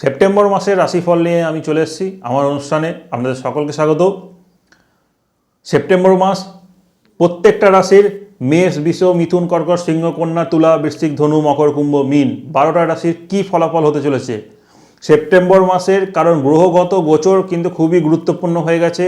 September মাসের রাশিফল নিয়ে আমি চলে এসেছি, আমার অনুষ্ঠানে আপনাদের সকলকে স্বাগত। সেপ্টেম্বর মাস, প্রত্যেকটা রাশির মেষ, বিষ, মিথুন, কর্কট, সিংহ, কন্যা, তুলা, বৃশ্চিক, ধনু, মকর, কুম্ভ, মিন, বারোটা রাশির কি ফলাফল হতে চলেছে? সেপ্টেম্বর মাসের, কারণ গ্রহগত গোচর কিন্তু খুবই গুরুত্বপূর্ণ হয়ে গেছে।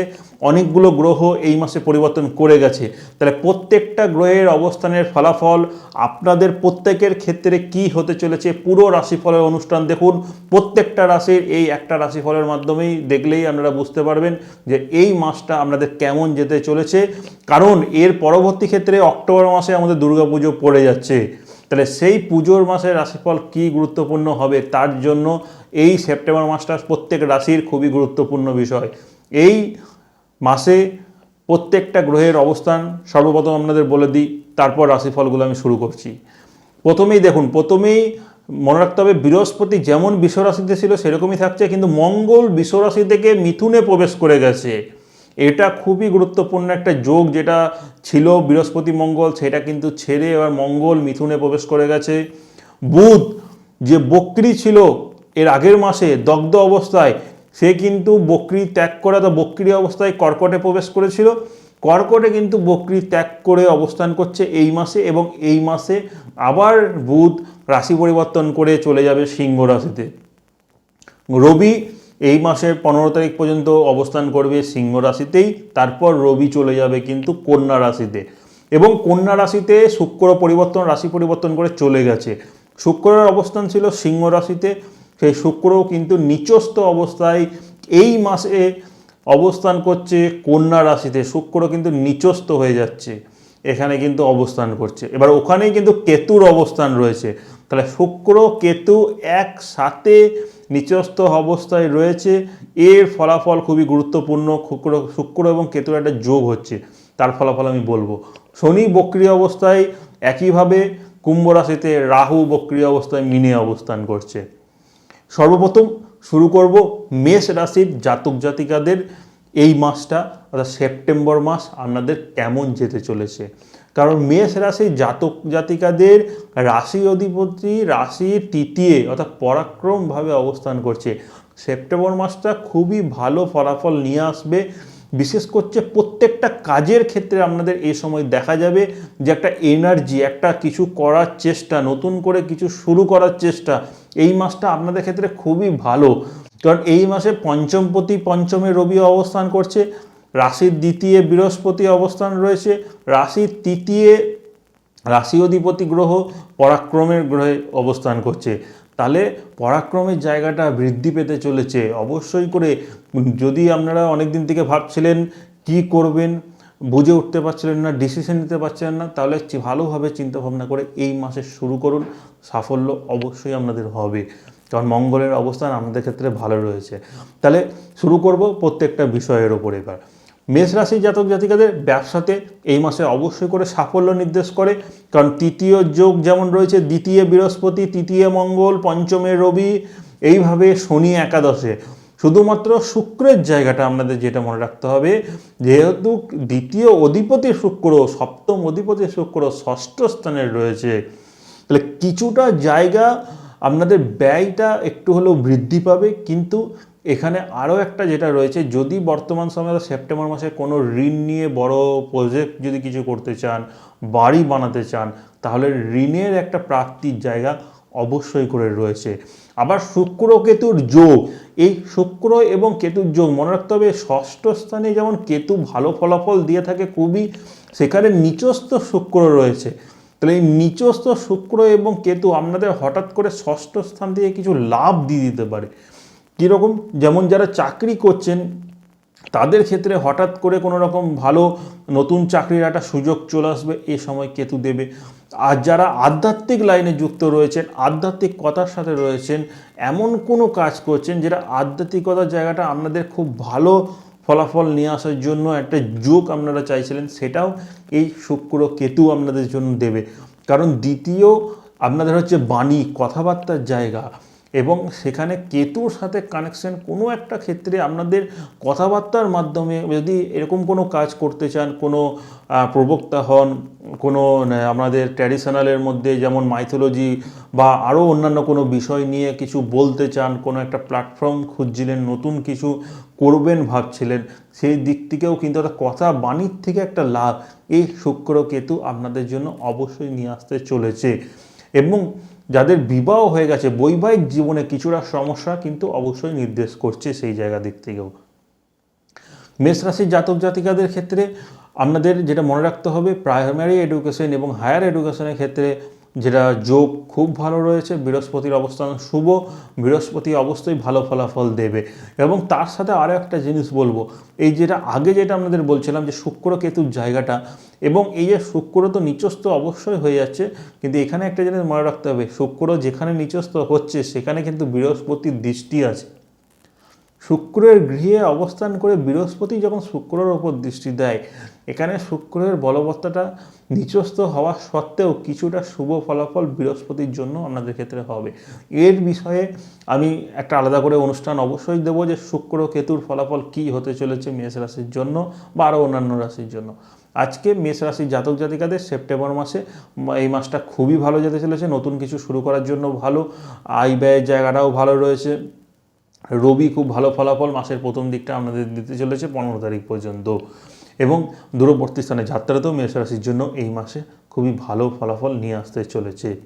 অনেকগুলো গ্রহ এই মাসে পরিবর্তন করে গেছে। তাহলে প্রত্যেকটা গ্রহের অবস্থানের ফলাফল, আপনাদের প্রত্যেকের ক্ষেত্রে কি হতে চলেছে, পুরো রাশিফলের অনুষ্ঠান দেখুন। প্রত্যেকটা রাশির এই একটা রাশিফলের মাধ্যমেই দেখলেই আপনারা বুঝতে পারবেন যে এই মাসটা আপনাদের কেমন যেতে চলেছে। কারণ এর পরবর্তী ক্ষেত্রে অক্টোবর মাসে আমাদের দুর্গাপুজো পড়ে যাচ্ছে। তাহলে সেই পুজোর মাসের রাশিফল কি গুরুত্বপূর্ণ হবে তার জন্য এই সেপ্টেম্বর মাসটা প্রত্যেক রাশির খুবই গুরুত্বপূর্ণ বিষয়। এই মাসে প্রত্যেকটা গ্রহের অবস্থান সর্বপ্রথম আপনাদের বলে দিই, তারপর রাশিফলগুলো আমি শুরু করছি। প্রথমেই দেখুন, প্রথমেই মনে রাখতে হবে, বৃহস্পতি যেমন বিশ্বরাশিতে ছিল সেরকমই থাকছে, কিন্তু মঙ্গল বিশ্বরাশি থেকে মিথুনে প্রবেশ করে গেছে। এটা খুবই গুরুত্বপূর্ণ একটা যোগ যেটা ছিল, বৃহস্পতি মঙ্গল, সেটা কিন্তু ছেড়ে এবার মঙ্গল মিথুনে প্রবেশ করে গেছে। বুধ যে বক্রি ছিল এর আগের মাসে দগ্ধ অবস্থায় সে কিন্তু বক্রি ত্যাগ করে তো বক্রি অবস্থায় কর্কটে প্রবেশ করেছিল। কর্কটে কিন্তু বক্রি ত্যাগ করে অবস্থান করছে এই মাসে এবং এই মাসে আবার বুধ রাশি পরিবর্তন করে চলে যাবে সিংহ রাশিতে। রবি এই মাসের পনেরো তারিখ পর্যন্ত অবস্থান করবে সিংহ রাশিতেই, তারপর রবি চলে যাবে কিন্তু কন্যা রাশিতে এবং কন্যা রাশিতে শুক্র পরিবর্তন, রাশি পরিবর্তন করে চলে গেছে। শুক্রের অবস্থান ছিল সিংহ রাশিতে সেই শুক্রও কিন্তু নিচস্থ অবস্থায় এই মাসে অবস্থান করছে কন্যা রাশিতে। শুক্র কিন্তু নিচস্থ হয়ে যাচ্ছে, এখানে কিন্তু অবস্থান করছে। এবার ওখানেই কিন্তু কেতুর অবস্থান রয়েছে। তাহলে শুক্র, কেতু একসাথে নিচস্থ অবস্থায় রয়েছে। এর ফলাফল খুবই গুরুত্বপূর্ণ। শুক্র শুক্র এবং কেতুর একটা যোগ হচ্ছে। তার ফলাফল আমি বলব। শনি বক্রি অবস্থায় একইভাবে কুম্ভ রাশিতে রাহু বক্রি অবস্থায় মিনে অবস্থান করছে। সর্বপ্রথম শুরু করব মেষ রাশির জাতক জাতিকাদের এই মাসটা, অর্থাৎ সেপ্টেম্বর মাস, আপনাদের কেমন যেতে চলেছে। কারণ মেষ রাশির জাতক জাতিকাদের রাশি অধিপতি, রাশি তৃতীয়, অর্থাৎ পরাক্রমভাবে অবস্থান করছে। সেপ্টেম্বর মাসটা খুবই ভালো ফলাফল নিয়ে আসবে। বিশেষ করছে প্রত্যেকটা কাজের ক্ষেত্রে আপনাদের এই সময় দেখা যাবে যে একটা এনার্জি একটা কিছু করার চেষ্টা, নতুন করে কিছু শুরু করার চেষ্টা, এই মাসটা আপনাদের ক্ষেত্রে খুবই ভালো। কারণ এই মাসে পঞ্চমপতি, পঞ্চমে রবি অবস্থান করছে, রাশির দ্বিতীয় বৃহস্পতি অবস্থান রয়েছে, রাশির তৃতীয় রাশি অধিপতি গ্রহ, পরাক্রমের গ্রহে অবস্থান করছে। তাহলে পরাক্রমের জায়গাটা বৃদ্ধি পেতে চলেছে। অবশ্যই করে যদি আপনারা অনেক দিন থেকে ভাবছিলেন কি করবেন, বুঝে উঠতে পারছিলেন না ডিসিশন নিতে পারছিলেন না, তাহলে ভালোভাবে চিন্তা ভাবনা করে এই মাসে শুরু করুন। সাফল্য অবশ্যই আপনাদের হবে। কারণ মঙ্গলের অবস্থান আমাদের ক্ষেত্রে ভালো রয়েছে। তাহলে শুরু করব প্রত্যেকটা বিষয়ের ওপর এবার। মেষ রাশি জাতক জাতিকাদের ব্যবসাতে এই মাসে অবশ্যই করে সাফল্য নির্দেশ করে। কারণ তৃতীয় যোগ যেমন রয়েছে, দ্বিতীয় বৃহস্পতি, তৃতীয় মঙ্গল, পঞ্চমে রবি, এইভাবে শনি একাদশে। শুধুমাত্র শুক্রের জায়গাটা আপনাদের যেটা মনে রাখতে হবে, যেহেতু দ্বিতীয় অধিপতি শুক্র, সপ্তম অধিপতি শুক্র ষষ্ঠ স্থানে রয়েছে। তাহলে কিছুটা জায়গা আপনাদের ব্যয়টা একটু হলেও বৃদ্ধি পাবে, কিন্তু এখানে আরও একটা যেটা রয়েছে, যদি বর্তমান সময়ে সেপ্টেম্বর মাসে কোনো ঋণ নিয়ে বড় প্রজেক্ট যদি কিছু করতে চান, বাড়ি বানাতে চান, তাহলে ঋণের একটা প্রাপ্তির জায়গা অবশ্যই করে রয়েছে। আবার শুক্র কেতুর যোগ, এই শুক্র এবং কেতুর যোগ মনে রাখতে হবে, ষষ্ঠ স্থানে যেমন কেতু ভালো ফলাফল দিয়ে থাকে খুবই, সেখানে নিচস্থ শুক্র রয়েছে। তাহলে এই নিচস্থ শুক্র এবং কেতু আপনাদের হঠাৎ করে ষষ্ঠ স্থান থেকে কিছু লাভ দিয়ে দিতে পারে। কীরকম? যেমন যারা চাকরি করছেন, তাদের ক্ষেত্রে হঠাৎ করে কোনো রকম ভালো নতুন চাকরির একটা সুযোগ চলে আসবে, এ সময় কেতু দেবে। আর যারা আধ্যাত্মিক লাইনে যুক্ত রয়েছেন, আধ্যাত্মিক কথার সাথে রয়েছেন, এমন কোনো কাজ করছেন যেটা আধ্যাত্মিকতার জায়গাটা আপনাদের খুব ভালো ফলাফল নিয়ে আসার জন্য একটা যোগ আপনারা চাইছিলেন, সেটাও এই শুক্র কেতু আপনাদের জন্য দেবে। কারণ দ্বিতীয় আপনাদের হচ্ছে বাণী, কথাবার্তার জায়গা। এবং সেখানে কেতুর সাথে কানেকশন কোনো একটা ক্ষেত্রে আপনাদের কথাবার্তার মাধ্যমে যদি এরকম কোনো কাজ করতে চান কোনো প্রবক্তা হন কোনো আহ, আমাদের ট্র্যাডিশনালের মধ্যে যেমন মাইথোলজি বা আরও অন্যান্য কোনো বিষয় নিয়ে কিছু বলতে চান কোনো একটা প্ল্যাটফর্ম খুঁজছিলেন নতুন কিছু করবেন ভাবছিলেন সেই দিক থেকেও কিন্তু একটা কথা বাণীর থেকে একটা লাভ এই শুক্র কেতু আপনাদের জন্য অবশ্যই নিয়ে আসতে চলেছে। এবং যাদের বিবাহ হয়ে গেছে, বৈবাহিক জীবনে কিছুটা সমস্যা কিন্তু অবশ্যই নির্দেশ করছে সেই জায়গা দিক থেকেও। মেষ রাশির জাতক জাতিকাদের ক্ষেত্রে আপনাদের যেটা মনে রাখতে হবে প্রাইমারি এডুকেশন এবং হায়ার এডুকেশনের ক্ষেত্রে যেটা যোগ খুব ভালো রয়েছে, বৃহস্পতির অবস্থান শুভ, বৃহস্পতি অবশ্যই ভালো ফলাফল দেবে। এবং তার সাথে আরও একটা জিনিস বলব, এই যেটা আগে যেটা আপনাদের বলছিলাম যে শুক্র কেতুর জায়গাটা, এবং এই যে শুক্র তো নিচস্থ অবশ্যই হয়ে যাচ্ছে, কিন্তু এখানে একটা জিনিস মনে রাখতে হবে, শুক্র যেখানে নিচস্থ হচ্ছে, সেখানে কিন্তু বৃহস্পতির দৃষ্টি আছে। শুক্রের গৃহে অবস্থান করে বৃহস্পতি যখন শুক্রর ওপর দৃষ্টি দেয়, এখানে শুক্রের বলবত্তাটা নিচস্থ হওয়া সত্ত্বেও কিছুটা শুভ ফলাফল বৃহস্পতির জন্য আপনাদের ক্ষেত্রে হবে। এর বিষয়ে আমি একটা আলাদা করে অনুষ্ঠান অবশ্যই দেবো যে শুক্র কেতুর ফলাফল কী হতে চলেছে মেষ রাশির জন্য বা আরও অন্যান্য রাশির জন্য। আজকে মেষ রাশির জাতক জাতিকাদের সেপ্টেম্বর মাসে এই মাসটা খুবই ভালো যেতে চলেছে, নতুন কিছু শুরু করার জন্য ভালো, আয় ব্যয়ের জায়গাটাও ভালো রয়েছে। রবি খুব ভালো ফলাফল মাসের প্রথম দিকটা আপনাদের দিতে চলেছে পনেরো তারিখ পর্যন্ত। এবং দূরবর্তী স্থানে যাত্রাতেও মেষ রাশির জন্য এই মাসে খুবই ভালো ফলাফল নিয়ে আসতে চলেছে।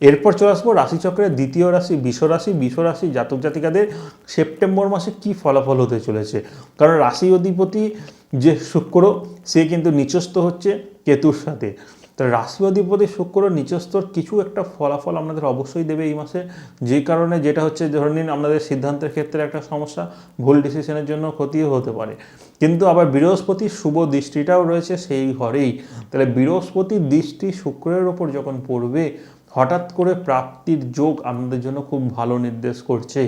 এরপর চলে আসব রাশিচক্রের দ্বিতীয় রাশি বিশ্বরাশি রাশি। বিষ রাশি জাতক জাতিকাদের সেপ্টেম্বর মাসে কি ফলাফল হতে চলেছে? কারণ রাশি অধিপতি যে শুক্র, সে কিন্তু নিচস্থ হচ্ছে কেতুর সাথে। তো রাশি অধিপতি শুক্র নিচস্তর কিছু একটা ফলাফল আপনাদের অবশ্যই দেবে এই মাসে। যে কারণে যেটা হচ্ছে, ধরে নিন আপনাদের সিদ্ধান্তের ক্ষেত্রে একটা সমস্যা, ভুল ডিসিশনের জন্য ক্ষতিও হতে পারে। কিন্তু আবার বৃহস্পতি শুভ দৃষ্টিটাও রয়েছে সেই ঘরেই। তাহলে বৃহস্পতির দৃষ্টি শুক্রের ওপর যখন পড়বে, হঠাৎ করে প্রাপ্তির যোগ আপনাদের জন্য খুব ভালো নির্দেশ করছে।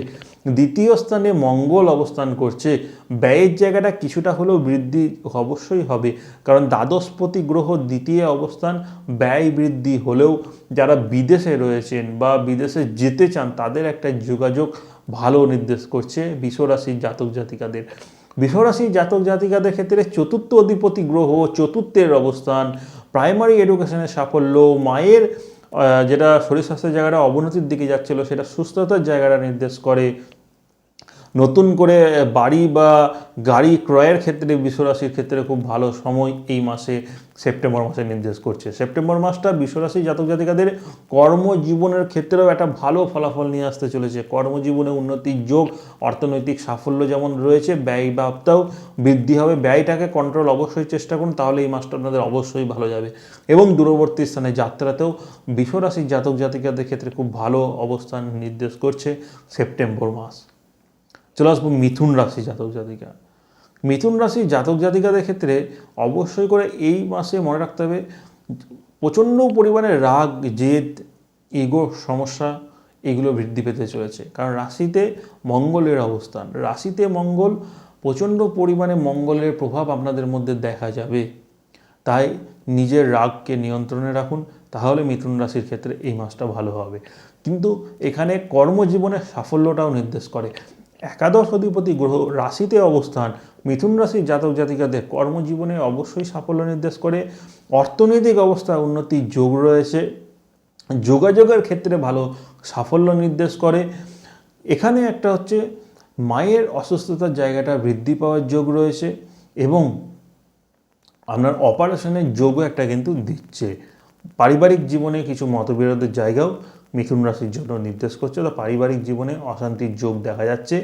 দ্বিতীয় স্থানে মঙ্গল অবস্থান করছে। ব্যয়ের জায়গাটা কিছুটা হলেও বৃদ্ধি অবশ্যই হবে। কারণ দ্বাদশপতি গ্রহ দ্বিতীয় অবস্থান, ব্যয় বৃদ্ধি হলেও যারা বিদেশে রয়েছেন বা বিদেশে যেতে চান, তাদের একটা যোগাযোগ ভালো নির্দেশ করছে বিশ্বরাশির জাতক জাতিকাদের। বিশ্বরাশির জাতক জাতিকাদের ক্ষেত্রে চতুর্থ অধিপতি গ্রহ, চতুর্থের অবস্থান প্রাইমারি এডুকেশনের সাফল্য, মায়ের যেটা শরীর স্বাস্থ্যের জায়গাটা অবনতির দিকে যাচ্ছিল সেটা সুস্থতার জায়গাটা নির্দেশ করে নতুন করে বাড়ি বা গাড়ি ক্রয়ের ক্ষেত্রে, বিশ্বরাশির ক্ষেত্রে খুব ভালো সময় এই মাসে সেপ্টেম্বর মাসে নির্দেশ করছে। সেপ্টেম্বর মাসটা বিশ্বরাশি জাতক জাতিকাদের কর্মজীবনের ক্ষেত্রেও একটা ভালো ফলাফল নিয়ে আসতে চলেছে। কর্মজীবনে উন্নতির যোগ, অর্থনৈতিক সাফল্য যেমন রয়েছে, ব্যয় ভাবটাও বৃদ্ধি হবে। ব্যয়টাকে কন্ট্রোল অবশ্যই চেষ্টা করুন, তাহলে এই মাসটা আপনাদের অবশ্যই ভালো যাবে। এবং দূরবর্তী স্থানে যাত্রাতেও বিশ্বরাশির জাতক জাতিকাদের ক্ষেত্রে খুব ভালো অবস্থান নির্দেশ করছে সেপ্টেম্বর মাস। চলে আসব মিথুন রাশি জাতক জাতিকা। মিথুন রাশি জাতক জাতিকাদের ক্ষেত্রে অবশ্যই করে এই মাসে মনে রাখতে হবে, প্রচণ্ড পরিমাণে রাগ, জেদ ইগো সমস্যা এগুলো বৃদ্ধি পেতে চলেছে। কারণ রাশিতে মঙ্গলের অবস্থান, রাশিতে মঙ্গল প্রচণ্ড পরিমাণে মঙ্গলের প্রভাব আপনাদের মধ্যে দেখা যাবে। তাই নিজের রাগকে নিয়ন্ত্রণে রাখুন, তাহলে মিথুন রাশির ক্ষেত্রে এই মাসটা ভালো হবে। কিন্তু এখানে কর্মজীবনের সাফল্যটাও নির্দেশ করে। একাদশ অধিপতি গ্রহ রাশিতে অবস্থান। মিথুন রাশির জাতক জাতিকাদের কর্মজীবনে অবশ্যই সাফল্য নির্দেশ করে। অর্থনৈতিক অবস্থা উন্নতির যোগ রয়েছে। যোগাযোগের ক্ষেত্রে ভালো সাফল্য নির্দেশ করে। এখানে একটা হচ্ছে মায়ের অসুস্থতার জায়গাটা বৃদ্ধি পাওয়ার যোগ রয়েছে এবং আপনার অপারেশনের যোগও একটা কিন্তু দিচ্ছে। পারিবারিক জীবনে কিছু মতবিরোধের জায়গাও মিথুন রাশির জন্য নির্দেশ করছে তো পারিবারিক জীবনে অশান্তির যোগ দেখা যাচ্ছে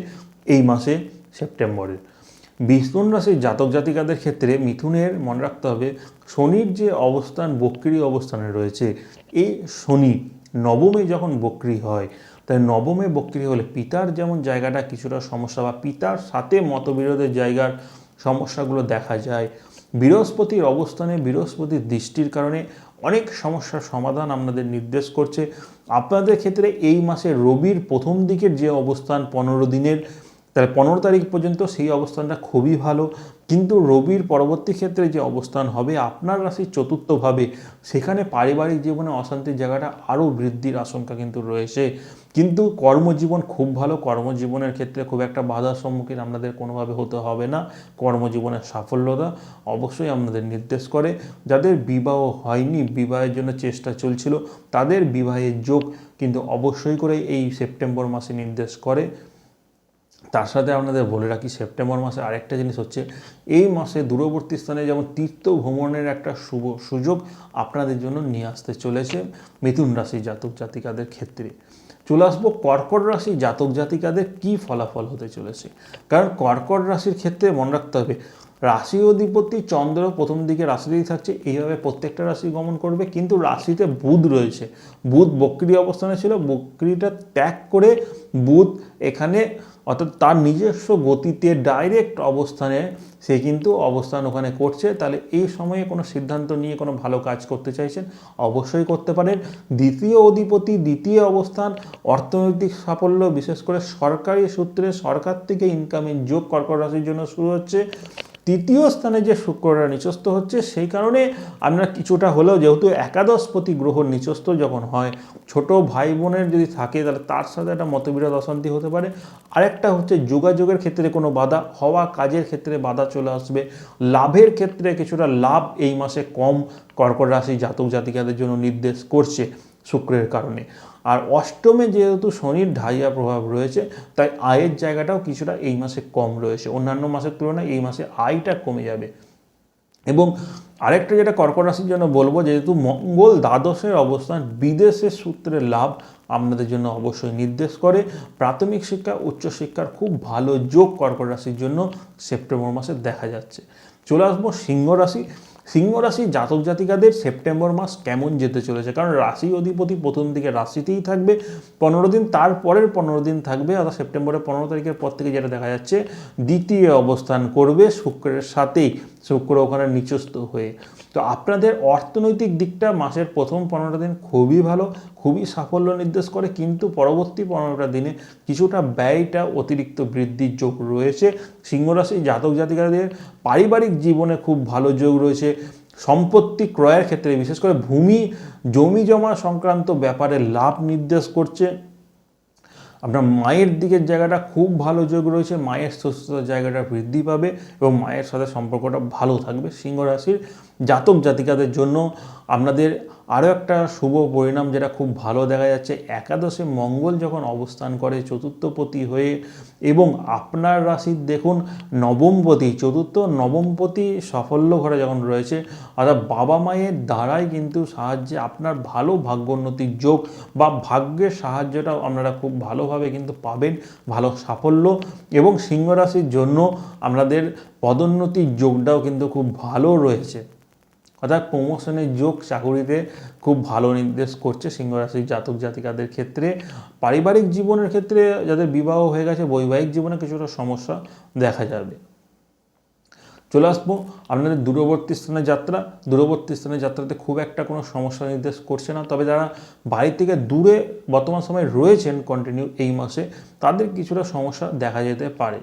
এই মাসে সেপ্টেম্বরে। মিথুন রাশির জাতক জাতিকাদের ক্ষেত্রে মিথুনের মনে রাখতে হবে, শনির যে অবস্থান বক্রি অবস্থানে রয়েছে এই শনি নবমে যখন বক্রি হয়, তাই নবমে বক্রি হলে পিতার যেমন জায়গাটা কিছুটা সমস্যা বা পিতার সাথে মতবিরোধের জায়গার সমস্যাগুলো দেখা যায়। বৃহস্পতির অবস্থানে বৃহস্পতির দৃষ্টির কারণে অনেক সমস্যার সমাধান আপনাদের নির্দেশ করছে। আপনাদের ক্ষেত্রে এই মাসে রবির প্রথম দিকের যে অবস্থান, পনেরো দিনের, তাহলে পনেরো তারিখ পর্যন্ত সেই অবস্থানটা খুবই ভালো। কিন্তু রবির পরবর্তী ক্ষেত্রে যে অবস্থান হবে, আপনার রাশির চতুর্থভাবে, সেখানে পারিবারিক জীবনে অশান্তির জায়গাটা আরও বৃদ্ধির আশঙ্কা কিন্তু রয়েছে। কিন্তু কর্মজীবন খুব ভালো, কর্মজীবনের ক্ষেত্রে খুব একটা বাধার সম্মুখীন আপনাদের কোনোভাবে হতে হবে না। কর্মজীবনের সাফল্যতা অবশ্যই আপনাদের নির্দেশ করে। যাদের বিবাহ হয়নি, বিবাহের জন্য চেষ্টা চলছিল, তাদের বিবাহের যোগ কিন্তু অবশ্যই করে এই সেপ্টেম্বর মাসে নির্দেশ করে। তার সাথে আপনাদের বলে রাখি, সেপ্টেম্বর মাসে আরেকটা জিনিস হচ্ছে, এই মাসে দূরবর্তী স্থানে যেমন তীর্থ ভ্রমণের একটা শুভ সুযোগ আপনাদের জন্য নিয়ে আসতে চলেছে মিথুন রাশি জাতক জাতিকাদের ক্ষেত্রে। চলে আসব কর্কট রাশি জাতক জাতিকাদের কী ফলাফল হতে চলেছে? কারণ কর্কট রাশির ক্ষেত্রে মনে রাখতে হবে রাশি অধিপতি চন্দ্র প্রথম দিকে রাশিতেই থাকছে, এইভাবে প্রত্যেকটা রাশি গমন করবে। কিন্তু রাশিতে বুধ রয়েছে। বুধ বক্রি অবস্থানে ছিল, বক্রিটা ত্যাগ করে বুধ এখানে, অর্থাৎ তার নিজস্ব গতিতে ডাইরেক্ট অবস্থানে সে কিন্তু অবস্থান ওখানে করছে। তাহলে এই সময়ে কোনো সিদ্ধান্ত নিয়ে কোনো ভালো কাজ করতে চাইছেন, অবশ্যই করতে পারেন। দ্বিতীয় অধিপতি, দ্বিতীয় অবস্থান, অর্থনৈতিক সাফল্য, বিশেষ করে সরকারি সূত্রে সরকার থেকে ইনকামের যোগ কর্কট রাশির জন্য শুরু হচ্ছে। তৃতীয় স্থানে যে শুক্ররা নিচস্থ হচ্ছে, সেই কারণে আপনারা কিছুটা হলেও যেহেতু একাদশপতি গ্রহ নিচস্থ যখন হয়, ছোট ভাই বোনের যদি থাকে, তাহলে তার সাথে একটা মতবিরোধ অশান্তি হতে পারে। আরেকটা হচ্ছে যোগাযোগের ক্ষেত্রে কোনো বাধা, হওয়া কাজের ক্ষেত্রে বাধা চলে আসবে। লাভের ক্ষেত্রে কিছুটা লাভ এই মাসে কম কর্কট রাশি জাতক জাতিকাদের জন্য নির্দেশ করছে শুক্রের কারণে। আর অষ্টমে যেহেতু শনির ঢাইয়া প্রভাব রয়েছে, তাই আয়ের জায়গাটাও কিছুটা এই মাসে কম রয়েছে। অন্যান্য মাসের তুলনায় এই মাসে আয়টা কমে যাবে। এবং আরেকটা যেটা কর্কট রাশির জন্য বলব, যেহেতু মঙ্গল দ্বাদশের অবস্থান বিদেশের সূত্রে লাভ আপনাদের জন্য অবশ্যই নির্দেশ করে। প্রাথমিক শিক্ষা উচ্চশিক্ষার খুব ভালো যোগ কর্কট রাশির জন্য সেপ্টেম্বর মাসে দেখা যাচ্ছে। চলে আসব সিংহ রাশি। সিংহ রাশি জাতক জাতিকাদের সেপ্টেম্বর মাস কেমন যেতে চলেছে? কারণ রাশি অধিপতি প্রথম দিকে রাশিতেই থাকবে, পনেরো দিন তারপরের পনেরো দিন থাকবে, অর্থাৎ সেপ্টেম্বরের পনেরো তারিখের পর থেকে যেটা দেখা যাচ্ছে, দ্বিতীয় অবস্থান করবে শুক্রের সাথেই। শুক্র ওখানে নিচস্থ হয়ে। তো আপনাদের অর্থনৈতিক দিকটা মাসের প্রথম পনেরোটা দিন খুবই ভালো, খুবই সাফল্য নির্দেশ করে, কিন্তু পরবর্তী পনেরোটা দিনে কিছুটা ব্যয়টা অতিরিক্ত বৃদ্ধির যোগ রয়েছে। সিংহরাশি জাতক জাতিকাদের পারিবারিক জীবনে খুব ভালো যোগ রয়েছে। সম্পত্তি ক্রয়ের ক্ষেত্রে বিশেষ করে ভূমি, জমি জমা সংক্রান্ত ব্যাপারে লাভ নির্দেশ করছে। আপনার মায়ের দিকের জায়গাটা খুব ভালো যোগ রয়েছে, মায়ের সুস্থতার জায়গাটা বৃদ্ধি পাবে এবং মায়ের সাথে সম্পর্কটা ভালো থাকবে। সিংহ রাশির জাতক জাতিকাদের জন্য আপনাদের আরও একটা শুভ পরিণাম যেটা খুব ভালো দেখা যাচ্ছে, একাদশে মঙ্গল যখন অবস্থান করে চতুর্থপতি হয়ে এবং আপনার রাশির দেখুন নবমপতি, চতুর্থ নবমপতি সাফল্য ঘরে যখন রয়েছে, অর্থাৎ বাবা মায়ের দ্বারাই কিন্তু সাহায্যে আপনার ভালো ভাগ্যোন্নতির যোগ বা ভাগ্যের সাহায্যটাও আপনারা খুব ভালোভাবে কিন্তু পাবেন, ভালো সাফল্য এবং সিংহ রাশির জন্য আপনাদের পদোন্নতির যোগটাও কিন্তু খুব ভালো রয়েছে। অর্থাৎ প্রমোশনের যোগ চাকুরিতে খুব ভালো নির্দেশ করছে সিংহরাশির জাতক জাতিকাদের ক্ষেত্রে। পারিবারিক জীবনের ক্ষেত্রে যাদের বিবাহ হয়ে গেছে, বৈবাহিক জীবনে কিছুটা সমস্যা দেখা যাবে। চলে আসব আপনাদের দূরবর্তী স্থানে যাত্রা। দূরবর্তী স্থানে যাত্রাতে খুব একটা কোনো সমস্যা নির্দেশ করছে না। তবে যারা বাড়ি থেকে দূরে বর্তমান সময়ে রয়েছেন কন্টিনিউ এই মাসে, তাদের কিছুটা সমস্যা দেখা যেতে পারে।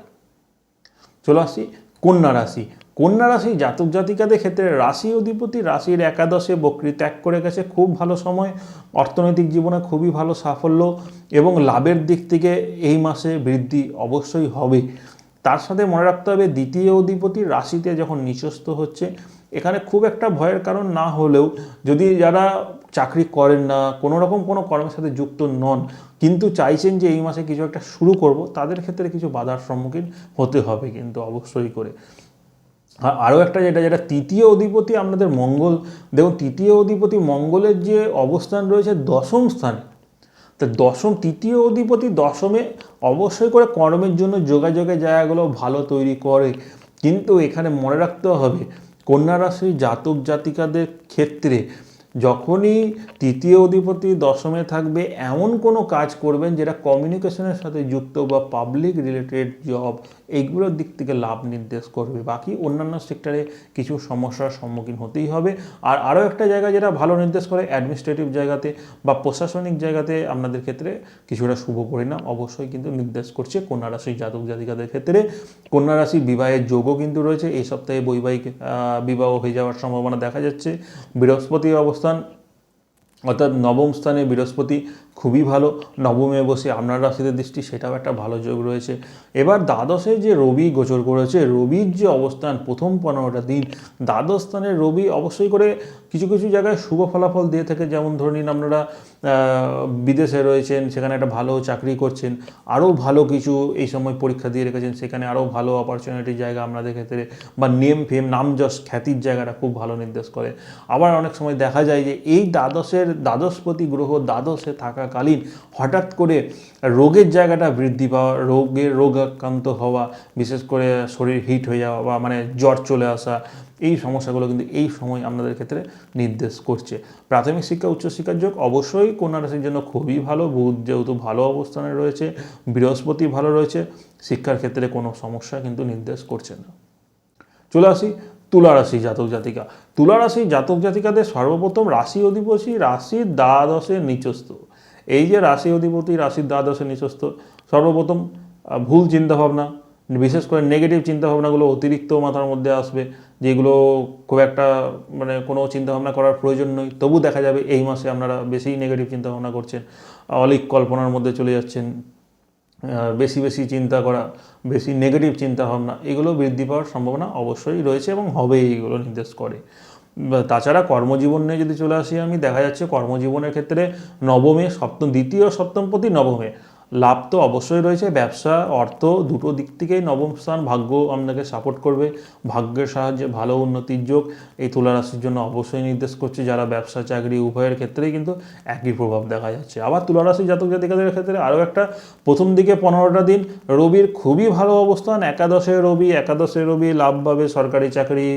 চলে আসছি কন্যা রাশি। কন্যা রাশি জাতক জাতিকাদের ক্ষেত্রে রাশি অধিপতি রাশির একাদশে বকরি ত্যাগ করে গেছে। খুব ভালো সময়। অর্থনৈতিক জীবনে খুবই ভালো সাফল্য এবং লাভের দিক থেকে এই মাসে বৃদ্ধি অবশ্যই হবে। তার সাথে মনে রাখতে হবে, দ্বিতীয় অধিপতি রাশিতে যখন নিচস্থ হচ্ছে, এখানে খুব একটা ভয়ের কারণ না হলেও যদি যারা চাকরি করেন না কোনো রকম কোনো কর্মের সাথে যুক্ত নন, কিন্তু চাইছেন যে এই মাসে কিছু একটা শুরু করব, তাদের ক্ষেত্রে কিছু বাধার সম্মুখীন হতে হবে কিন্তু অবশ্যই করে। আর আরও একটা যেটা যেটা তৃতীয় অধিপতি আপনাদের মঙ্গল, দেখুন তৃতীয় অধিপতি মঙ্গলের যে অবস্থান রয়েছে দশম স্থানে, তা দশম, তৃতীয় অধিপতি দশমে অবশ্যই করে কর্মের জন্য যোগাযোগের জায়গাগুলো ভালো তৈরি করে। কিন্তু এখানে মনে রাখতে হবে, কন্যা রাশির জাতক জাতিকাদের ক্ষেত্রে যখনই তৃতীয় অধিপতি দশমে থাকবে, এমন কোনো কাজ করবেন যেটা কমিউনিকেশনের সাথে যুক্ত বা পাবলিক রিলেটেড জব এইগুলোর দিক থেকে লাভ নির্দেশ করবে। বাকি অন্যান্য সেক্টরে কিছু সমস্যার সম্মুখীন হতেই হবে। আর আরও একটা জায়গা যেটা ভালো নির্দেশ করে অ্যাডমিনিস্ট্রেটিভ জায়গাতে বা প্রশাসনিক জায়গাতে আপনাদের ক্ষেত্রে কিছুটা শুভ পরিণাম। অবশ্যই কিন্তু নির্দেশ করছে কন্যা রাশির জাতক জাতিকাদের ক্ষেত্রে। কন্যা রাশি বিবাহের যোগও কিন্তু রয়েছে। এই সপ্তাহে বৈবাহিক বিবাহ হয়ে যাওয়ার সম্ভাবনা দেখা যাচ্ছে। বৃহস্পতির অবস্থান, অর্থাৎ নবম স্থানে বৃহস্পতি খুবই ভালো। নবমে বসে আপনার রাশিতে দৃষ্টি, সেটাও একটা ভালো যোগ রয়েছে। এবার দ্বাদশে যে রবি গোচর করেছে, রবির যে অবস্থান প্রথম পনেরোটা দিন, দ্বাদশ স্থানে রবি অবশ্যই করে কিছু কিছু জায়গায় শুভ ফলাফল দিয়ে থাকে। যেমন ধরে নিন আপনারা বিদেশে রয়েছেন, সেখানে একটা ভালো চাকরি করছেন, আরও ভালো কিছু এই সময় পরীক্ষা দিয়ে রেখেছেন, সেখানে আরও ভালো অপরচুনিটির জায়গা আপনাদের ক্ষেত্রে বা নেম ফেম নাম যশ খ্যাতির জায়গাটা খুব ভালো নির্দেশ করে। আবার অনেক সময় দেখা যায় যে এই দ্বাদশের, দ্বাদশপতি গ্রহ দ্বাদশে থাকাকালীন হঠাৎ করে রোগের জায়গাটা বৃদ্ধি পাওয়া রোগের রোগাক্রান্ত হওয়া, বিশেষ করে শরীর হিট হয়ে যাওয়া বা মানে জ্বর চলে আসা, এই সমস্যাগুলো কিন্তু এই সময় আপনাদের ক্ষেত্রে নির্দেশ করছে। প্রাথমিক শিক্ষা উচ্চশিক্ষার যোগ অবশ্যই কন্যা রাশির জন্য খুবই ভালো। বুধ যেহেতু ভালো অবস্থানে রয়েছে, বৃহস্পতি ভালো রয়েছে, শিক্ষার ক্ষেত্রে কোনো সমস্যা কিন্তু নির্দেশ করছে না। চলে আসি তুলা রাশি জাতক জাতিকা। তুলা রাশি জাতক জাতিকাদের সর্বপ্রথম রাশি অধিপতি রাশির দ্বাদশের নিচস্থ। এই যে রাশি অধিপতি রাশির দ্বাদশে নিচস্থ সর্বপ্রথম ভুল চিন্তাভাবনা, বিশেষ করে নেগেটিভ চিন্তাভাবনাগুলো অতিরিক্ত মাথার মধ্যে আসবে, যেগুলো খুব একটা মানে কোনো চিন্তাভাবনা করার প্রয়োজন নয়। তবু দেখা যাবে এই মাসে আপনারা বেশি নেগেটিভ চিন্তাভাবনা করছেন, অলিক কল্পনার মধ্যে চলে যাচ্ছেন বেশি বেশি চিন্তা করা, বেশি নেগেটিভ চিন্তাভাবনা, এগুলো বৃদ্ধি পাওয়ার সম্ভাবনা অবশ্যই রয়েছে এবং হবে এইগুলো নির্দেশ করে। তাছাড়া কর্মজীবন নিয়ে যদি চলে আসি আমি, দেখা যাচ্ছে কর্মজীবনের ক্ষেত্রে নবমে সপ্তম, দ্বিতীয় সপ্তম প্রতি নবমে। লাভ তো অবশ্যই রয়েছে, ব্যবসা, অর্থ, দুটো দিক থেকেই নবম স্থান, ভাগ্য আপনাকে সাপোর্ট করবে। ভাগ্যের সাহায্যে ভালো উন্নতির যোগ এই তুলা রাশির জন্য অবশ্যই নির্দেশ করছে যারা ব্যবসা, চাকরি, উভয়ের ক্ষেত্রেই কিন্তু একই প্রভাব দেখা যাচ্ছে। আবার তুলা রাশি জাতক জাতিকাদের ক্ষেত্রে আরও একটা প্রথম দিকে পনেরোটা দিন, রবির খুবই ভালো অবস্থান, একাদশে রবি একাদশে রবি লাভ পাবে সরকারি চাকরি,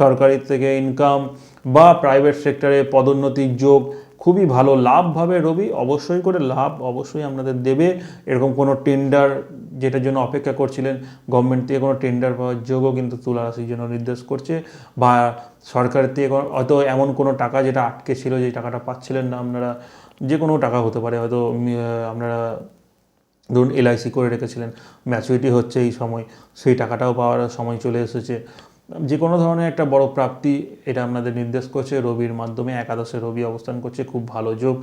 সরকারি থেকে ইনকাম বা প্রাইভেট সেক্টরে পদোন্নতির যোগ খুবই ভালো লাভ ভাবে রবি, অবশ্যই করে লাভ অবশ্যই আপনাদের দেবে। এরকম কোনো টেন্ডার যেটার জন্য অপেক্ষা করছিলেন গভর্নমেন্ট থেকে কোনো টেন্ডার পাওয়ার যোগও কিন্তু তুলা রাশির জন্য নির্দেশ করছে বা সরকারের থেকে হয়তো এমন কোনো টাকা যেটা আটকে ছিল যে টাকাটা পাচ্ছিলেন না আপনারা, যে কোনো টাকা হতে পারে, হয়তো আপনারা ধরুন এলআইসি করে রেখেছিলেন ম্যাচুরিটি হচ্ছে এই সময়, সেই টাকাটাও পাওয়ার সময় চলে এসেছে। যে কোনো ধরনের একটা বড় প্রাপ্তি এটা আপনাদের নির্দেশ করছে, রবির মাধ্যমে একাদশে রবি অবস্থান করছে, খুব ভালো যোগ।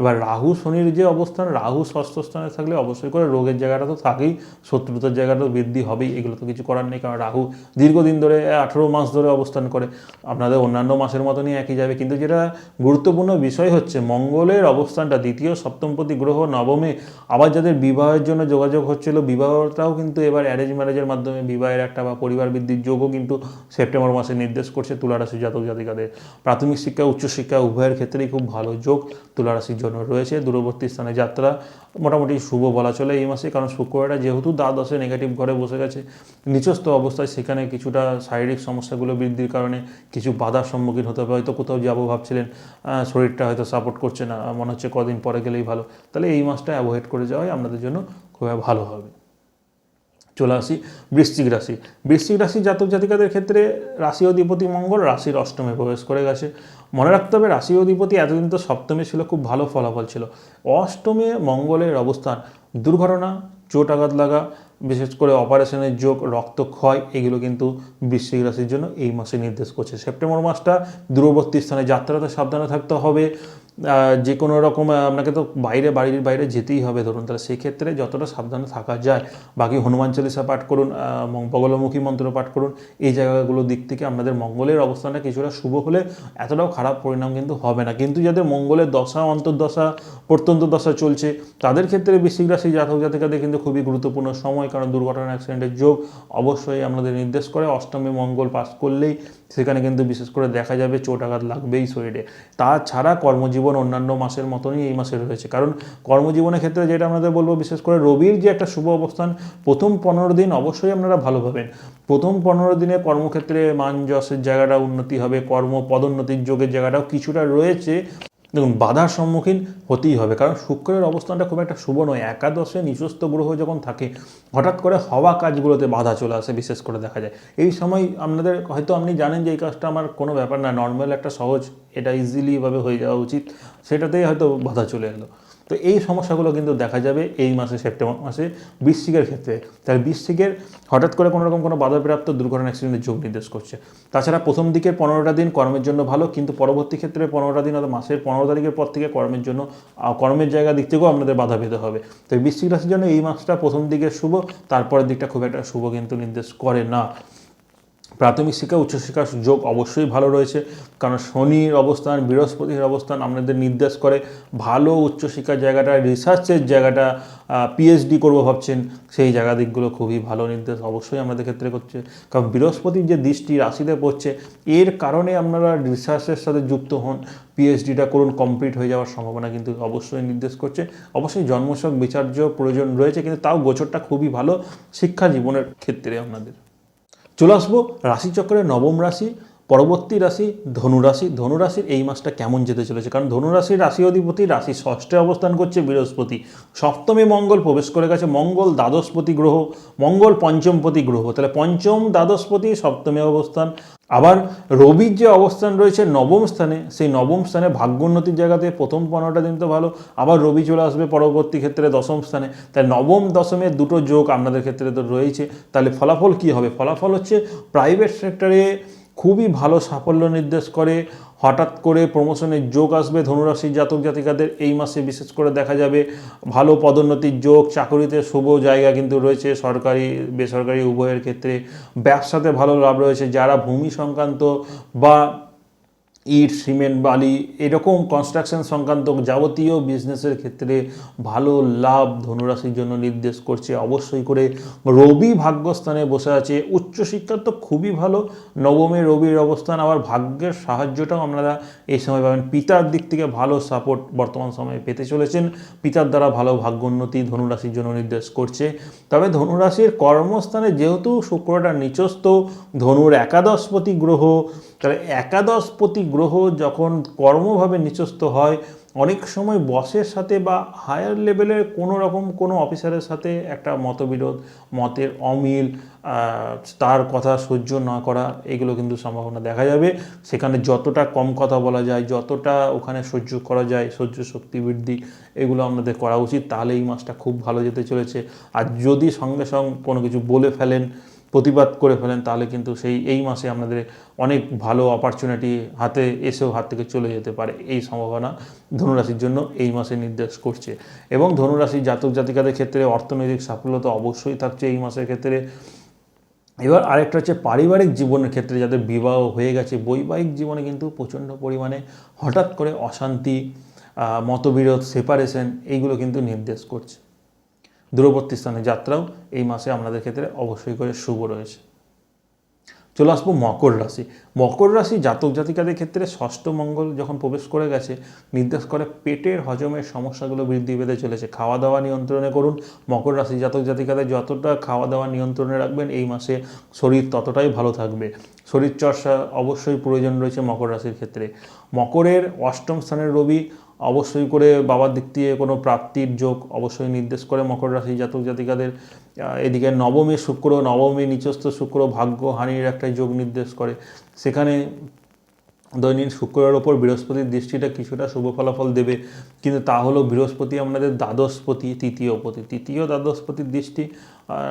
এবার রাহু শনির যে অবস্থান, রাহু ষষ্ঠ স্থানে থাকলে অবশ্যই করে রোগের জায়গাটা তো থাকেই, শত্রুতার জায়গাটা বৃদ্ধি হবেই, এগুলো তো কিছু করার নেই, কারণ রাহু দীর্ঘদিন ধরে আঠেরো মাস ধরে অবস্থান করে। আপনাদের অন্যান্য মাসের মতনই একই যাবে, কিন্তু যেটা গুরুত্বপূর্ণ বিষয় হচ্ছে মঙ্গলের অবস্থানটা, দ্বিতীয় সপ্তমপতি গ্রহ নবমে। আবার যাদের বিবাহের জন্য যোগাযোগ হচ্ছিল, বিবাহটাও কিন্তু এবার অ্যারেঞ্জ ম্যারেজের মাধ্যমে, বিবাহের একটা বা পরিবার বৃদ্ধির যোগও কিন্তু সেপ্টেম্বর মাসে নির্দেশ করছে তুলারাশি জাতক জাতিকাদের। প্রাথমিক শিক্ষা উচ্চশিক্ষা উভয়ের ক্ষেত্রেই খুব ভালো যোগ তুলারাশির জন্য রয়েছে। দূরবর্তী স্থানে যাত্রা মোটামুটি শুভ বলা চলে এই মাসে, কারণ শুক্রবারটা যেহেতু দ্বাদশে নেগেটিভ ঘরে বসে গেছে, নিচস্থ অবস্থায় সেখানে কিছুটা শারীরিক সমস্যাগুলো বৃদ্ধির কারণে কিছু বাধার সম্মুখীন হতে হবে। হয়তো কোথাও যাব ভাবছিলেন শরীরটা হয়তো সাপোর্ট করছে না, মনে হচ্ছে কদিন পরে গেলেই ভালো। তাহলে এই মাসটা অ্যাভয়েড করে যাওয়াই আপনাদের জন্য খুব ভালো হবে। চলে আসি বৃশ্চিক রাশি। বৃশ্চিক রাশি জাতক জাতিকাদের ক্ষেত্রে রাশি অধিপতি মঙ্গল, রাশির অষ্টমে প্রবেশ করে গেছে। মনে রাখতে হবে, রাশি অধিপতি এতদিন তো সপ্তমে ছিল, খুব ভালো ফলাফল ছিল। অষ্টমে মঙ্গলের অবস্থান, দুর্ঘটনা, চোট আঘাত লাগা, বিশেষ করে অপারেশনের যোগ রক্তক্ষয় এগুলো কিন্তু বৃশ্চিক রাশির জন্য এই মাসে নির্দেশ করছে। সেপ্টেম্বর মাসটা দূরবর্তী স্থানে যাত্রাতে সাবধানে থাকতে হবে। যে কোনো রকম আপনাকে তো বাইরে, বাড়ির বাইরে যেতেই হবে ধরুন। তাহলে সেই ক্ষেত্রে যতটা সাবধানে থাকা যায়, বাকি হনুমান চালিসা পাঠ করুন বগলমুখী মন্ত্র পাঠ করুন, এই জায়গাগুলোর দিক থেকে আপনাদের মঙ্গলের অবস্থানটা কিছুটা শুভ হলে এতটাও খারাপ পরিণাম কিন্তু হবে না। কিন্তু যাদের মঙ্গলের দশা, অন্তর্দশা, প্রত্যন্ত দশা চলছে, তাদের ক্ষেত্রে বৃশ্চিক রাশি, জাতক, জাতিকাদের কিন্তু খুবই গুরুত্বপূর্ণ সময়, কারণ দুর্ঘটনা অ্যাক্সিডেন্টের যোগ অবশ্যই আমাদের নির্দেশ করে। অষ্টমী মঙ্গল পাস করলেই সেখানে কিন্তু বিশেষ করে দেখা যাবে চোট আঘাত লাগবেই শরীরে। তাছাড়া কর্মজীবন অন্যান্য মাসের মতনই এই মাসে রয়েছে। কারণ কর্মজীবনের ক্ষেত্রে যেটা আমাদের বলব, বিশেষ করে রবির যে একটা শুভ অবস্থান, প্রথম পনেরো দিন অবশ্যই আপনারা ভালো পাবেন প্রথম পনেরো দিনে কর্মক্ষেত্রে মান যশের জায়গাটা উন্নতি হবে, কর্ম পদোন্নতির যোগের জায়গাটাও কিছুটা রয়েছে। দেখুন, বাধার সম্মুখীন হতেই হবে। কারণ শুক্রের অবস্থানটা খুব একটা শুভ নয়। একাদশে নিচস্থ গ্রহ যখন থাকে, হঠাৎ করে হওয়া কাজগুলোতে বাধা চলে আসে, বিশেষ করে দেখা যায়। এই সময় আপনাদের, হয়তো আপনি জানেন যে এই কাজটা আমার কোনো ব্যাপার না, নর্মাল একটা সহজ, এটা ইজিলিভাবে হয়ে যাওয়া উচিত। সেটাতেই হয়তো বাধা চলে এলো। তো এই সমস্যাগুলো কিন্তু দেখা যাবে এই মাসে, সেপ্টেম্বর মাসে বৃশ্চিকের ক্ষেত্রে। তাই বৃশ্চিকের হঠাৎ করে কোনো রকম কোনো বাধাপ্রাপ্ত দুর্ঘটনা অ্যাক্সিডেন্টের যোগ নির্দেশ করছে। তাছাড়া প্রথম দিকের পনেরোটা দিন কর্মের জন্য ভালো, কিন্তু পরবর্তী ক্ষেত্রে পনেরোটা দিন অর্থাৎ মাসের পনেরো তারিখের পর থেকে কর্মের জন্য কর্মের জায়গা দিক থেকেও আপনাদের বাধা পেতে হবে। তো বৃশ্চিক রাশির জন্য এই মাসটা প্রথম দিকে শুভ, তারপরের দিকটা খুব একটা শুভ কিন্তু নির্দেশ করে না। প্রাথমিক শিক্ষা উচ্চশিক্ষার যোগ অবশ্যই ভালো রয়েছে। কারণ শনির অবস্থান, বৃহস্পতির অবস্থান আপনাদের নির্দেশ করে ভালো উচ্চশিক্ষার জায়গাটা রিসার্চের জায়গাটা পিএইচডি করব ভাবছেন, সেই জায়গা দিকগুলো খুবই ভালো নির্দেশ অবশ্যই আমাদের ক্ষেত্রে করছে। কারণ বৃহস্পতির যে দৃষ্টি রাশিতে পড়ছে, এর কারণে আপনারা রিসার্চের সাথে যুক্ত হন পিএইচডিটা করুন কমপ্লিট হয়ে যাওয়ার সম্ভাবনা কিন্তু অবশ্যই নির্দেশ করছে। অবশ্যই জন্মসক বিচার্য প্রয়োজন রয়েছে, কিন্তু তাও গোচরটা খুবই ভালো শিক্ষা জীবনের ক্ষেত্রে আপনাদের। চলে আসব রাশিচক্রের নবম রাশি, পরবর্তী রাশি ধনুরাশি ধনুরাশির এই মাসটা কেমন যেতে চলেছে? কারণ ধনুরাশির রাশি অধিপতি, রাশি ষষ্ঠে অবস্থান করছে বৃহস্পতি। সপ্তমে মঙ্গল প্রবেশ করে গেছে। মঙ্গল দ্বাদশপতি গ্রহ, মঙ্গল পঞ্চমপতি গ্রহ। তাহলে পঞ্চম দ্বাদশপতি সপ্তমে অবস্থান আবার রবির যে অবস্থান রয়েছে নবম স্থানে, সেই নবম স্থানে ভাগ্যোন্নতির জায়গাতে প্রথম পনেরোটা দিন তো ভালো, আবার রবি চলে আসবে পরবর্তী ক্ষেত্রে দশম স্থানে। তাই নবম দশমের দুটো যোগ আপনাদের ক্ষেত্রে তো রয়েছে। তাহলে ফলাফল কি হবে? ফলাফল হচ্ছে প্রাইভেট সেক্টরে খুবই ভালো সাফল্য নির্দেশ করে। হঠাৎ করে প্রমোশনের যোগ আসবে ধনুরাশির জাতক জাতিকাদের, এই মাসে বিশেষ করে দেখা যাবে ভালো পদোন্নতির যোগ, চাকরিতে শুভ জায়গা কিন্তু রয়েছে সরকারি, বেসরকারি উভয়ের ক্ষেত্রে। ব্যবসাতে ভালো লাভ রয়েছে, যারা ভূমি সংক্রান্ত বা ইট, সিমেন্ট, বালি এরকম কনস্ট্রাকশন সংক্রান্ত যাবতীয় বিজনেসের ক্ষেত্রে ভালো লাভ ধনুরাশির জন্য নির্দেশ করছে। অবশ্যই করে রবি ভাগ্যস্থানে বসে আছে। উচ্চশিক্ষার তো খুবই ভালো, নবমে রবির অবস্থান, আবার ভাগ্যের সাহায্যটাও আপনারা এই সময় পাবেন। পিতার দিক থেকে ভালো সাপোর্ট বর্তমান সময়ে পেতে চলেছেন। পিতার দ্বারা ভালো ভাগ্যোন্নতি ধনুরাশির জন্য নির্দেশ করছে। তবে ধনুরাশির কর্মস্থানে যেহেতু শুক্রটা নিচস্থ, ধনুর একাদশপতি গ্রহ তাহলে একাদশপতি গ্রহ যখন কর্মভাবে নিচস্থ হয়, অনেক সময় বসের সাথে বা হায়ার লেভেলের কোনো রকম কোনো অফিসারের সাথে একটা মতবিরোধ, মতের অমিল তার কথা সহ্য না করা, এগুলো কিন্তু সম্ভাবনা দেখা যাবে। সেখানে যতটা কম কথা বলা যায়, যতটা ওখানে সহ্য করা যায়, সহ্য শক্তি বৃদ্ধি, এগুলো আমাদের করা উচিত। তাহলে এই মাসটা খুব ভালো যেতে চলেছে। আর যদি সঙ্গে সঙ্গে কোনো কিছু বলে ফেলেন প্রতিবাদ করে ফেলেন, তাহলে কিন্তু সেই, এই মাসে আপনাদের অনেক ভালো অপরচুনিটি হাতে এসেও হাত থেকে চলে যেতে পারে এই সম্ভাবনা ধনুরাশির জন্য এই মাসে নির্দেশ করছে। এবং ধনুরাশির জাতক জাতিকাদের ক্ষেত্রে অর্থনৈতিক সাফল্য তো অবশ্যই থাকছে এই মাসের ক্ষেত্রে। এবার আরেকটা হচ্ছে পারিবারিক জীবনের ক্ষেত্রে যাদের বিবাহ হয়ে গেছে, বৈবাহিক জীবনে কিন্তু প্রচণ্ড পরিমাণে হঠাৎ করে অশান্তি মতবিরোধ সেপারেশন এইগুলো কিন্তু নির্দেশ করছে। দূরবর্তী স্থানে যাত্রাও এই মাসে আপনাদের ক্ষেত্রে অবশ্যই করে শুভ রয়েছে। চলে আসব মকর রাশি। মকর রাশি জাতক জাতিকাদের ক্ষেত্রে ষষ্ঠ মঙ্গল যখন প্রবেশ করে গেছে, নির্দেশ করে পেটের হজমের সমস্যাগুলো বৃদ্ধি পেতে চলেছে। খাওয়া দাওয়া নিয়ন্ত্রণে করুন। মকর রাশি জাতক জাতিকাদের যতটা খাওয়া দাওয়া নিয়ন্ত্রণে রাখবেন, এই মাসে শরীর ততটাই ভালো থাকবে। শরীর চর্চা অবশ্যই প্রয়োজন রয়েছে মকর রাশির ক্ষেত্রে। মকরের অষ্টম স্থানের রবি অবশ্যই করে বাবার দিক দিয়ে কোনো প্রাপ্তির যোগ অবশ্যই নির্দেশ করে মকর রাশি জাতক জাতিকাদের। এদিকে নবমী শুক্র, নবমী নিচস্থ শুক্র ভাগ্য হানির একটা যোগ নির্দেশ করে। সেখানে দৈনিক শুক্রের ওপর বৃহস্পতির দৃষ্টিটা কিছুটা শুভ ফলাফল দেবে। কিন্তু তা হলো বৃহস্পতি আমাদের দ্বাদশপতি তৃতীয় পতি। তৃতীয় দ্বাদশপতির দৃষ্টি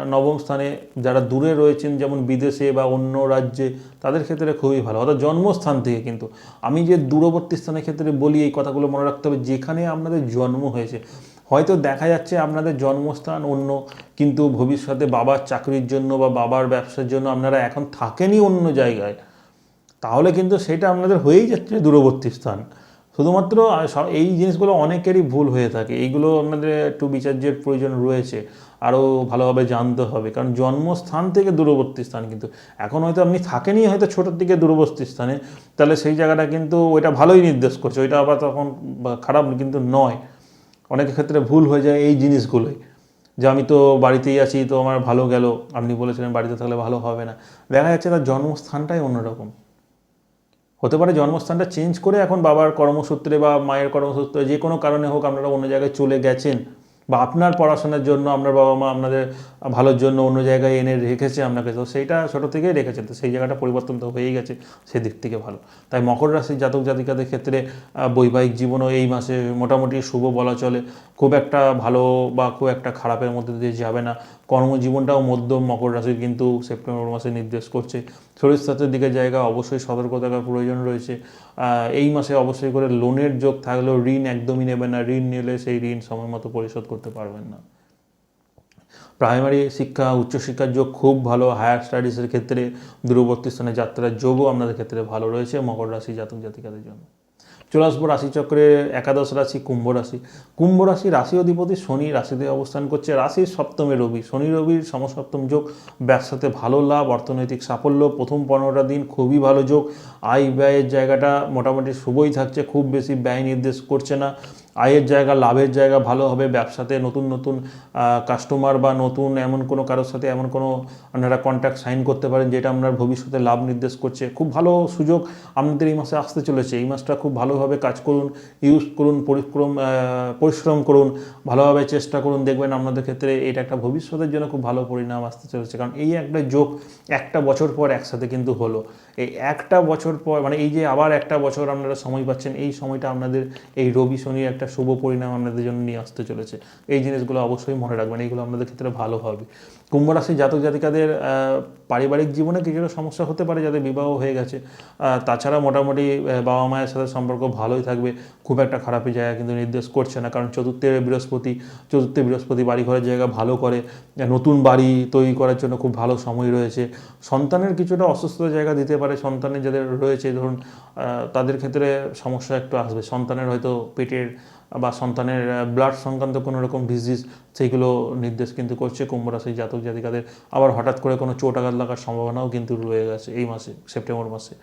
নবম স্থানে যারা দূরে রয়েছেন, যেমন বিদেশে বা অন্য রাজ্যে, তাদের ক্ষেত্রে খুবই ভালো। অর্থাৎ জন্মস্থান থেকে কিন্তু। আমি যে দূরবর্তী স্থানের ক্ষেত্রে বলি, এই কথাগুলো মনে রাখতে হবে, যেখানে আপনাদের জন্ম হয়েছে। হয়তো দেখা যাচ্ছে আপনাদের জন্মস্থান অন্য, কিন্তু ভবিষ্যতে বাবার চাকরির জন্য বা বাবার ব্যবসার জন্য আপনারা এখন থাকেনই অন্য জায়গায়। তাহলে কিন্তু সেটা আপনাদের হয়েই যাচ্ছে দূরবর্তী স্থান। শুধুমাত্র এই জিনিসগুলো অনেকেরই ভুল হয়ে থাকে। এইগুলো আপনাদের একটু বিচার্যের প্রয়োজন রয়েছে। আরও ভালোভাবে জানতে হবে। কারণ জন্মস্থান থেকে দূরবর্তী স্থান কিন্তু, এখন হয়তো আপনি থাকেনি হয়তো ছোটোর দিকে দূরবর্তী স্থানে। তাহলে সেই জায়গাটা কিন্তু ওইটা ভালোই নির্দেশ করছে। ওইটা আবার তখন খারাপ কিন্তু নয়। অনেক ক্ষেত্রে ভুল হয়ে যায় এই জিনিসগুলোই। যে আমি তো বাড়িতেই আছি, তো আমার ভালো গেল। আপনি বলেছিলেন বাড়িতে থাকলে ভালো হবে না। দেখা যাচ্ছে তার জন্মস্থানটাই অন্যরকম। হতে পারে জন্মস্থানটা চেঞ্জ করে এখন বাবার কর্মসূত্রে বা মায়ের কর্মসূত্রে যে কোনো কারণে হোক আপনারা অন্য জায়গায় চলে গেছেন বা আপনার পড়াশোনার জন্য আপনার বাবা মা আপনাদের ভালোর জন্য অন্য জায়গায় এনে রেখেছে আপনাকে। তো সেইটা ছোটো থেকেই রেখেছে তো সেই জায়গাটা পরিবর্তন তো হয়েই গেছে সেদিক থেকে ভালো। তাই মকর রাশির জাতক জাতিকাদের ক্ষেত্রে বৈবাহিক জীবনও এই মাসে মোটামুটি শুভ বলা চলে। খুব একটা ভালো বা খুব একটা খারাপের মধ্যে দিয়ে যাবে না। কর্মজীবনটাও মধ্যম মকর রাশির কিন্তু সেপ্টেম্বর মাসে নির্দেশ করছে। স্বাস্থ্যের দিকে জায়গা, অবশ্যই সতর্ক থাকার প্রয়োজন রয়েছে। এই মাসে অবশ্যই করে লোনের যোগ থাকলেও ঋণ একদমই নেবেন না। ঋণ নিলে সেই ঋণ সময় মতো পরিশোধ করতে পারবেন না। প্রাইমারি শিক্ষা, উচ্চশিক্ষার যোগ খুব ভালো। হায়ার স্টাডিজের ক্ষেত্রে দূরবর্তী স্থানে যাত্রার যোগও আপনাদের ক্ষেত্রে ভালো রয়েছে। মকর রাশি জাতক জাতিকাদের জন্য। চলে রাশিচক্রের একাদশ রাশি, কুম্ভ রাশি। কুম্ভ রাশি রাশি অধিপতি শনি রাশিতে অবস্থান করছে। রাশির সপ্তমে রবি। শনি রবির সমসপ্তম যোগ। ব্যবসাতে ভালো লাভ, অর্থনৈতিক সাফল্য, প্রথম পনেরোটা দিন খুবই ভালো যোগ। আয় ব্যয়ের জায়গাটা মোটামুটি শুভই থাকছে, খুব বেশি ব্যয় নির্দেশ করছে না। আয়ের জায়গা, লাভের জায়গা ভালো হবে, ব্যবসাতে নতুন নতুন কাস্টমার বা নতুন এমন কোনো কারোর সাথে এমন কোনো আপনারা কন্ট্যাক্ট সাইন করতে পারেন যেটা আপনার ভবিষ্যতে লাভ নির্দেশ করছে। খুব ভালো সুযোগ আপনাদের এই মাসে আসতে চলেছে। এই মাসটা খুব ভালোভাবে কাজ করুন ইউজ করুন, পরিশ্রম পরিশ্রম করুন, ভালোভাবে চেষ্টা করুন। দেখবেন আপনাদের ক্ষেত্রে এটা একটা ভবিষ্যতের জন্য খুব ভালো পরিণাম আসতে চলেছে। কারণ এই একটা যোগ একটা বছর পর একসাথে কিন্তু হলো। এই একটা বছর পর মানে এই যে আবার একটা বছর আপনারা সময় পাচ্ছেন, এই সময়টা আপনাদের, এই রবি শনি একটা শুভ পরিণাম আপনাদের জন্য নিয়ে আসতে চলেছে। এই জিনিসগুলো অবশ্যই মনে রাখবেন, এইগুলো আপনাদের ক্ষেত্রে ভালো হবে। কুম্ভ রাশি জাতক জাতিকাদের পারিবারিক জীবনে কিছুটা সমস্যা হতে পারে যাদের বিবাহ হয়ে গেছে। তাছাড়া মোটামুটি বাবা মায়ের সাথে সম্পর্ক ভালোই থাকবে। খুব একটা খারাপই জায়গা কিন্তু নির্দেশ করছে না। কারণ চতুর্থে বৃহস্পতি চতুর্থে বৃহস্পতি বাড়ি ঘরের জায়গা ভালো করে নতুন বাড়ি তৈরি করার জন্য খুব ভালো সময় রয়েছে। সন্তানের কিছুটা অসুস্থতার জায়গা দিতে পারে। সন্তানের যাদের রয়েছে, ধরুন তাদের ক্ষেত্রে সমস্যা একটু আসবে। সন্তানের হয়তো পেটের বা সন্তানের ব্লাড সংক্রান্ত কোনো রকম ডিজিজ সেইগুলো নির্দেশ কিন্তু করছে কুম্ভ রাশি জাতক জাতিকাদের। আবার হঠাৎ করে কোনো চোট আঘাত লাগার সম্ভাবনাও কিন্তু রয়ে গেছে এই মাসে, সেপ্টেম্বর মাসে।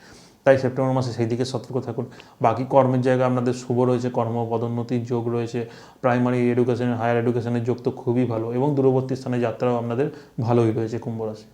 তাই সেপ্টেম্বর মাসে সেই দিকে সতর্ক থাকুন। বাকি কর্মের জায়গা আপনাদের শুভ রয়েছে, কর্ম পদোন্নতির যোগ রয়েছে। প্রাইমারি এডুকেশনের হায়ার এডুকেশনের যোগ তো খুবই ভালো এবং দূরবর্তী স্থানে যাত্রাও আপনাদের ভালোই রয়েছে কুম্ভ রাশি।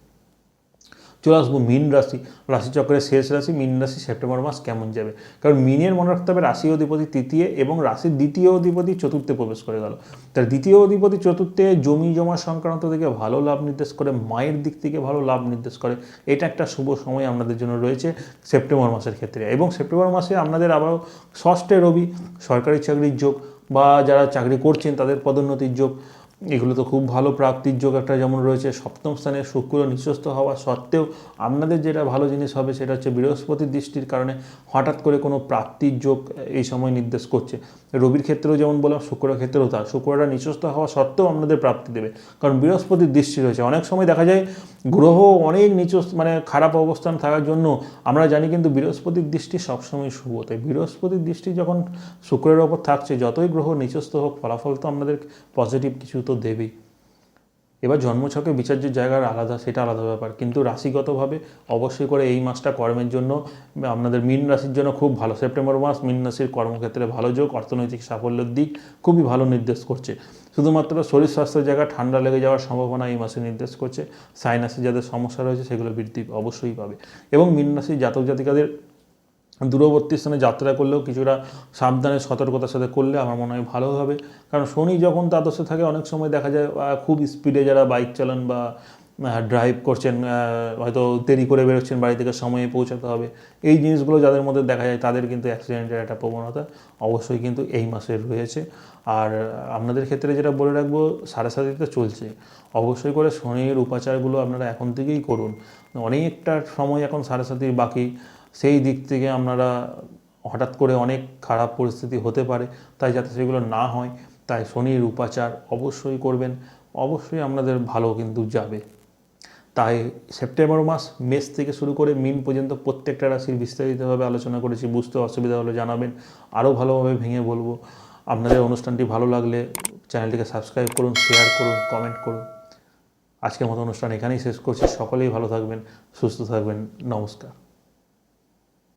চলে আসব মীন রাশি। রাশিচক্রের শেষ রাশি, মীন রাশি সেপ্টেম্বর মাস কেমন যাবে? কারণ মিনের মনে রাখতে হবে, রাশি অধিপতি তৃতীয় এবং রাশির দ্বিতীয় অধিপতি চতুর্থে প্রবেশ করে গেল। তার দ্বিতীয় অধিপতি চতুর্থে জমি জমা সংক্রান্ত থেকে ভালো লাভ নির্দেশ করে, মায়ের দিক থেকে ভালো লাভ নির্দেশ করে। এটা একটা শুভ সময় আপনাদের জন্য রয়েছে সেপ্টেম্বর মাসের ক্ষেত্রে। এবং সেপ্টেম্বর মাসে আপনাদের আবার ষষ্ঠে রবি, সরকারি চাকরির যোগ বা যারা চাকরি করছেন তাদের পদোন্নতির যোগ এগুলো তো খুব ভালো প্রাপ্তির যোগ একটা যেমন রয়েছে, সপ্তম স্থানে শুক্র নিঃস্বস্ত হওয়া সত্ত্বেও আপনাদের যেটা ভালো জিনিস হবে সেটা হচ্ছে বৃহস্পতির দৃষ্টির কারণে হঠাৎ করে কোনো প্রাপ্তির যোগ এই সময় নির্দেশ করছে। রবির ক্ষেত্রেও যেমন বললাম শুক্রের ক্ষেত্রেও তা শুক্রটা নিঃস্বস্ত হওয়া সত্ত্বেও আপনাদের প্রাপ্তি দেবে। কারণ বৃহস্পতির দৃষ্টি রয়েছে। অনেক সময় দেখা যায় গ্রহ অনেক নিচ মানে খারাপ অবস্থান থাকার জন্য আমরা জানি কিন্তু বৃহস্পতির দৃষ্টি সবসময় শুভ। তাই বৃহস্পতির দৃষ্টি যখন শুক্রের ওপর থাকছে, যতই গ্রহ নিচস্থ হোক, ফলাফল তো আমাদের পজিটিভ কিছু তো দেবেই। এবার জন্মছকে বিচার্য জায়গার আলাদা, সেটা আলাদা ব্যাপার। কিন্তু রাশিগতভাবে অবশ্যই করে এই মাসটা কর্মের জন্য, আপনাদের মীন রাশির জন্য খুব ভালো। সেপ্টেম্বর মাস মীন রাশির কর্মক্ষেত্রে ভালো যোগ, অর্থনৈতিক সাফল্যের দিক খুবই ভালো নির্দেশ করছে। শুধুমাত্র শরীর স্বাস্থ্যের জায়গায় ঠান্ডা লেগে যাওয়ার সম্ভাবনা এই মাসে নির্দেশ করছে। সাইনাসে যাদের সমস্যা রয়েছে, সেগুলো বৃদ্ধি অবশ্যই পাবে। এবং মীন রাশির জাতক জাতিকাদের দূরবর্তী স্থানে যাত্রা করলেও কিছুটা সাবধানে সতর্কতার সাথে করলে আমার মনে হয় ভালো হবে। কারণ শনি যখন দ্বাদশে থাকে, অনেক সময় দেখা যায় খুব স্পিডে যারা বাইক চালান বা ড্রাইভ করছেন হয়তো দেরি করে বেরোচ্ছেন, বাড়ি থেকে সময়ে পৌঁছাতে হবে। এই জিনিসগুলো যাদের মধ্যে দেখা যায়, তাদের কিন্তু অ্যাক্সিডেন্টের একটা প্রবণতা অবশ্যই কিন্তু এই মাসে রয়েছে। আর আপনাদের ক্ষেত্রে যেটা বলে রাখব, সাড়ে সাতিতে চলছে। অবশ্যই করে শনির উপাচারগুলো আপনারা এখন থেকেই করুন। অনেকটা সময় এখন সাড়ে সাতির বাকি। সেই দিক থেকে আপনারা হঠাৎ করে অনেক খারাপ পরিস্থিতি হতে পারে, তাই যাতে সেগুলো না হয়, তাই শনির উপাচার অবশ্যই করবেন, অবশ্যই আপনাদের ভালো কিন্তু যাবে। তাই সেপ্টেম্বর মাস মেষ থেকে শুরু করে মিন পর্যন্ত প্রত্যেকটা রাশির বিস্তারিতভাবে আলোচনা করেছি, বুঝতে অসুবিধা হলে জানাবেন, আরও ভালোভাবে ভেঙে বলব। আপনাদের অনুষ্ঠানটি ভালো লাগলে চ্যানেলটিকে সাবস্ক্রাইব করুন, শেয়ার করুন, কমেন্ট করুন। আজকের মতো অনুষ্ঠান এখানেই শেষ করছি, সকলেই ভালো থাকবেন, সুস্থ থাকবেন, নমস্কার।